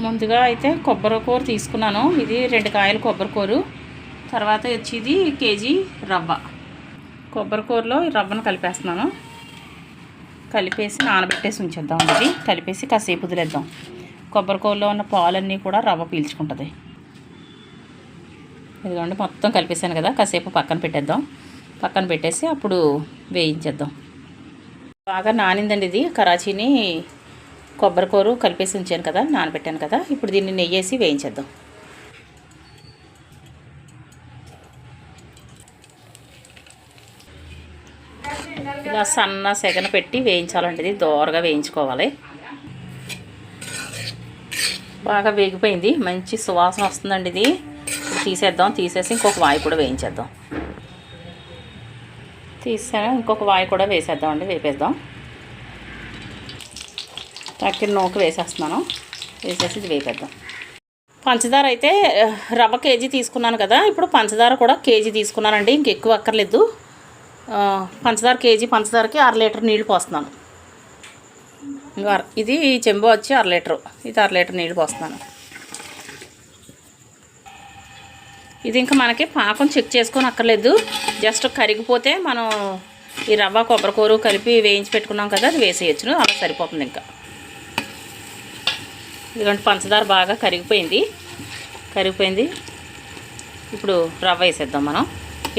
ముందుగా అయితే కొబ్బరి కూర తీసుకున్నాను. ఇది రెండు కాయలు కొబ్బరి కూరు. తర్వాత వచ్చేది కేజీ రవ్వ. కొబ్బరి కూరలో రవ్వను కలిపేస్తున్నాను. కలిపేసి నానబెట్టేసి ఉంచేద్దాం ఇది కలిపేసి కాసేపు వదిలేద్దాం. కొబ్బరి కూరలో ఉన్న పాలన్నీ కూడా రవ్వ పీల్చుకుంటుంది. ఇదిగోండి మొత్తం కలిపేసాను కదా. కాసేపు పక్కన పెట్టేద్దాం. పక్కన పెట్టేసి అప్పుడు వేయించేద్దాం. బాగా నానిందండి ఇది. కరాచీని కొబ్బరికూరు కలిపేసి ఉంచాను కదా నానబెట్టాను కదా ఇప్పుడు దీన్ని నెయ్యేసి వేయించేద్దాం. ఇలా సన్న సెగన పెట్టి వేయించాలండి ఇది దోరగా వేయించుకోవాలి. బాగా వేగిపోయింది మంచి సువాసన వస్తుందండి ఇది. తీసేద్దాం తీసేసి ఇంకొక వాయి కూడా వేయించేద్దాం. తీసాను ఇంకొక వాయి కూడా వేసేద్దాం అండి వేపేద్దాం. తక్కిన నూక వేసేస్తున్నాను. వేసేసి ఇది వేపేద్దాం. పంచదార అయితే రవ్వ కేజీ తీసుకున్నాను కదా. ఇప్పుడు పంచదార కూడా కేజీ తీసుకున్నానండి. ఇంకెక్కువ అక్కర్లేదు. పంచదార కేజీ పంచదారకి అర లీటర్ నీళ్ళు పోస్తున్నాను. ఇది చెంబు వచ్చి అర లీటరు. ఇది అర లీటర్ నీళ్ళు పోస్తున్నాను. ఇది ఇంకా మనకి పాకం చెక్ చేసుకొని అక్కర్లేదు. జస్ట్ కరిగిపోతే మనం ఈ రవ్వ కొబ్బరికూరు కలిపి వేయించి పెట్టుకున్నాం కదా అది వేసేయచ్చు అలా సరిపోతుంది ఇంకా. ఇదిగోండి పంచదార బాగా కరిగిపోయింది. కరిగిపోయింది. ఇప్పుడు రవ్వ వేసేద్దాం మనం.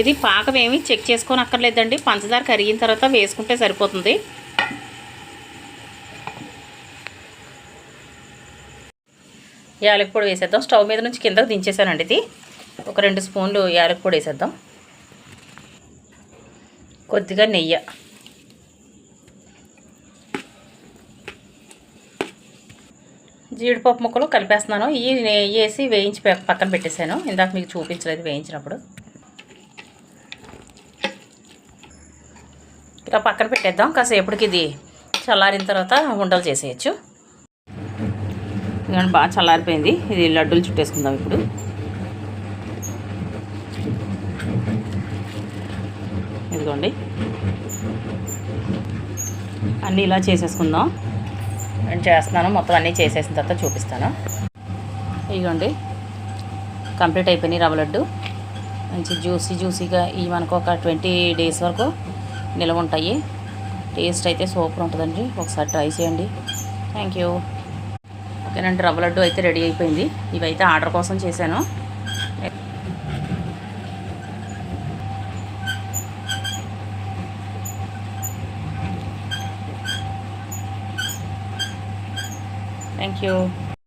ఇది పాకం ఏమి చెక్ చేసుకొని అక్కర్లేదండి పంచదార కరిగిన తర్వాత వేసుకుంటే సరిపోతుంది. యాలకపొడి వేసేద్దాం. స్టవ్ మీద నుంచి కిందకు దించేసానండి ఇది. ఒక రెండు స్పూన్లు యాలకపొడి వేసేద్దాం. కొద్దిగా నెయ్యి. జీడిపప్పు ముక్కలు కలిపేస్తున్నాను. ఇవి వేసి వేయించి పక్కన పెట్టేశాను. ఇందాక మీకు చూపించలేదు వేయించినప్పుడు. ఇలా పక్కన పెట్టేద్దాం. కాసేపటికి ఇది చల్లారిన తర్వాత ఉండలు చేసేయచ్చు. ఇంకా బాగా చల్లారిపోయింది. ఇది లడ్డూలు చుట్టేసుకుందాం ఇప్పుడు. ఇదిగోండి. అన్నీ ఇలా చేసేసుకుందాం. నేను చేస్తున్నాను. మొత్తం అన్నీ చేసేసిన తర్వాత చూపిస్తాను. ఇదిగోండి. కంప్లీట్ అయిపోయినాయి రవ్వ లడ్డు. మంచి జ్యూసీ జ్యూసీగా ఇవి మనకు ఒక ట్వంటీ డేస్ వరకు నిల్వ ఉంటాయి. టేస్ట్ అయితే సూపర్ ఉంటుందండి. ఒకసారి ట్రై చేయండి. Thank you. ఓకేనండి రవ్వ లడ్డు అయితే రెడీ అయిపోయింది. ఇవైతే ఆర్డర్ కోసం చేశాను. Thank you